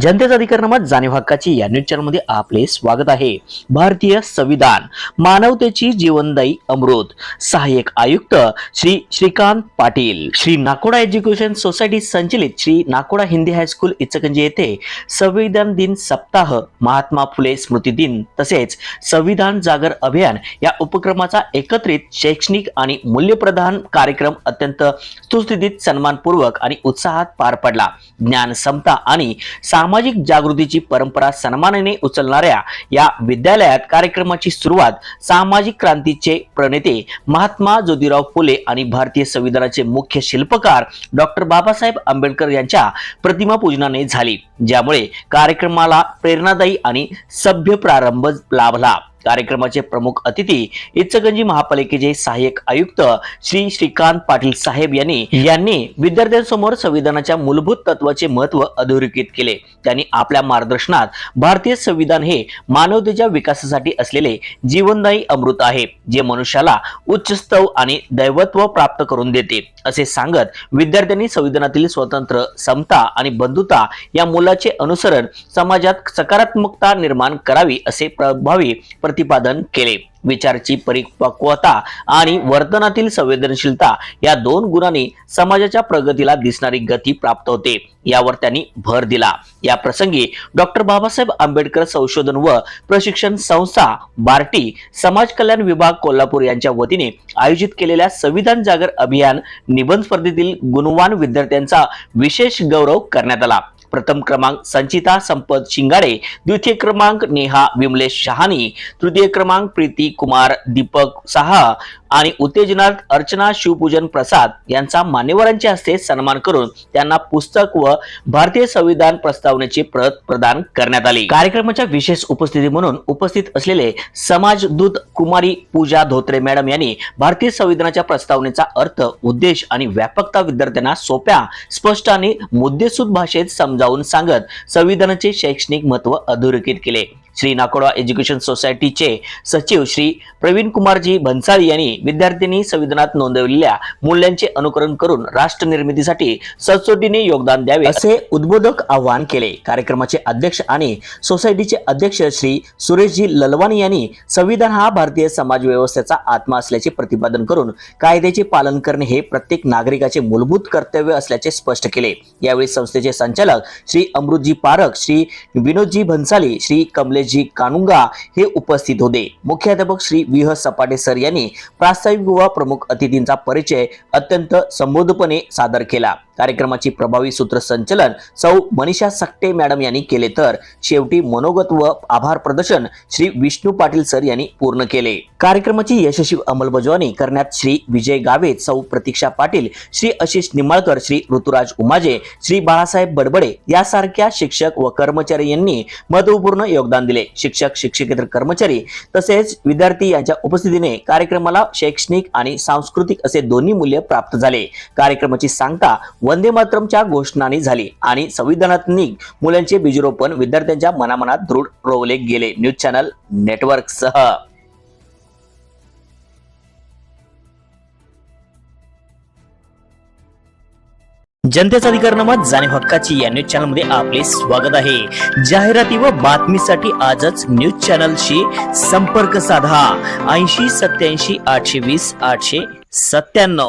जनतेचा अधिकारनामा जाणीव हक्काची या न्यूज चॅनलमध्ये आपले स्वागत आहे. भारतीय संविधान मानवतेची जीवनदायी अमृत सहाय्यक आयुक्त श्री श्रीकांत पाटील. श्री नाकोडा एज्युकेशन सोसायटी संचलित श्री नाकोडा हिंदी हायस्कूल इचकंजी येथे संविधान दिन सप्ताह महात्मा फुले स्मृती दिन तसेच संविधान जागर अभियान या उपक्रमाचा एकत्रित शैक्षणिक आणि मूल्यप्रधान कार्यक्रम अत्यंत सुस्थितीत सन्मानपूर्वक आणि उत्साहात पार पडला. ज्ञान समता आणि सामाजिक जागृतीची परंपरा सन्मानाने उचलणाऱ्या या विद्यालयात कार्यक्रमाची सुरुवात सामाजिक क्रांतीचे प्रणेते महात्मा ज्योतिराव फुले आणि भारतीय संविधानाचे मुख्य शिल्पकार डॉक्टर बाबासाहेब आंबेडकर यांच्या प्रतिमा पूजनाने झाली ज्यामुळे कार्यक्रमाला प्रेरणादायी आणि सभ्य प्रारंभ लाभला. कार्यक्रमाचे प्रमुख अतिथी इचगंजी महापालिकेचे सहाय्यक आयुक्त श्री श्रीकांत पाटील साहेब यांनी यांनी विद्यार्थ्यांसमोर संविधानाच्या मूलभूत तत्वाचे महत्त्व अधोरेखित केले. त्यांनी आपल्या मार्गदर्शनात भारतीय संविधान हे मानवतेच्या विकासासाठी असलेले जीवनदायी अमृत आहे जे मनुष्याला उच्च स्तव आणि दैवत्व प्राप्त करून देते असे सांगत विद्यार्थ्यांनी संविधानातील स्वतंत्र समता आणि बंधुता या मुलाचे अनुसरण समाजात सकारात्मकता निर्माण करावी असे प्रभावी प्रतिपादन केले. विचारची परिपक्वता आणि वर्तनातील संवेदनशीलता या दोन गुणांनी समाजाच्या प्रगतीला दिसणारी गती प्राप्त होते. यावर त्यांनी भर दिला. या प्रसंगी डॉक्टर बाबासाहेब आंबेडकर संशोधन व प्रशिक्षण संस्था बार्टी समाज कल्याण विभाग कोल्हापूर यांच्या वतीने आयोजित केलेल्या संविधान जागर अभियान निबंध स्पर्धेतील गुणवान विद्यार्थ्यांचा विशेष गौरव करण्यात आला. प्रथम क्रमांक संचिता संपत शिंगाडे द्वितीय क्रमांक नेहा विमलेश शहानी तृतीय क्रमांक प्रीती कुमार दीपक साहा आणि उत्तेजनार्थ अर्चना शिवपूजन प्रसाद यांचा मान्यवरांच्या हस्ते सन्मान करून त्यांना पुस्तक व भारतीय संविधान प्रस्तावनेची प्रत प्रदान करण्यात आली. कार्यक्रमाच्या विशेष उपस्थिती म्हणून उपस्थित असलेले समाजदूत कुमारी पूजा धोत्रे मॅडम यांनी भारतीय संविधानाच्या प्रस्तावनेचा अर्थ उद्देश आणि व्यापकता विद्यार्थ्यांना सोप्या स्पष्ट आणि मुद्देसूद भाषेत समजावून सांगत संविधानाचे शैक्षणिक महत्त्व अधोरेखित केले. श्री नाकोडा एज्युकेशन सोसायटीचे सचिव श्री प्रवीण कुमारजी भन्साळी यांनी विद्यार्थ्यांनी संविधानात नोंदवलेल्या मूल्यांचे अनुकरण करून राष्ट्र निर्मितीसाठी सचोटीने योगदान द्यावे असे उद्बोधक आवाहन केले. कार्यक्रमाचे अध्यक्ष आणि सोसायटीचे अध्यक्ष श्री सुरेशजी ललवाणी यांनी संविधान हा भारतीय समाज व्यवस्थेचा आत्मा असल्याचे प्रतिपादन करून कायद्याचे पालन करणे हे प्रत्येक नागरिकाचे मूलभूत कर्तव्य असल्याचे स्पष्ट केले. यावेळी संस्थेचे संचालक श्री अमृतजी पारख श्री विनोदजी भन्साली श्री जी कानुंगा हे उपस्थित होते. मुख्याध्यापक श्री विह. सपाटे सर यांनी प्रास्ताविक विवाह प्रमुख अतिथींचा परिचय अत्यंत संबोधपणे सादर केला. कार्यक्रमाची प्रभावी सूत्रसंचलन सौ मनीषा सक्टे मॅडम यांनी केले तर शेवटी मनोगत व आभार प्रदर्शन श्री विष्णू पाटील सर यांनी पूर्ण केले. कार्यक्रमाची यशस्वी अंमलबजावणी करण्यात श्री विजय गावे सौ प्रतीक्षा पाटील श्री आशिष निंबाळकर श्री ऋतुराज उमाजे श्री बाळासाहेब बडबडे यासारख्या शिक्षक व कर्मचारी यांनी महत्त्वपूर्ण योगदान दिले. शिक्षक शिक्षकेतर कर्मचारी तसेच विद्यार्थी यांच्या उपस्थितीने कार्यक्रमाला शैक्षणिक आणि सांस्कृतिक असे दोन्ही मूल्य प्राप्त झाले. कार्यक्रमाची सांगता वंदे मातरमच्या घोषणाने झाली आणि संविधानात्मक मुलांचे बीजरोपण विद्यार्थ्यांच्या मनामनात दृढ रोवले गेले. न्यूज चॅनल नेटवर्क सह जनतेचा अधिकारनामा जाणीव हक्काची या न्यूज चॅनलमध्ये आपले स्वागत आहे. जाहिराती व बातमीसाठी आजच न्यूज चॅनलशी संपर्क साधा. ऐंशी सत्याऐंशी आठशे वीस आठशे सत्त्याण्णव.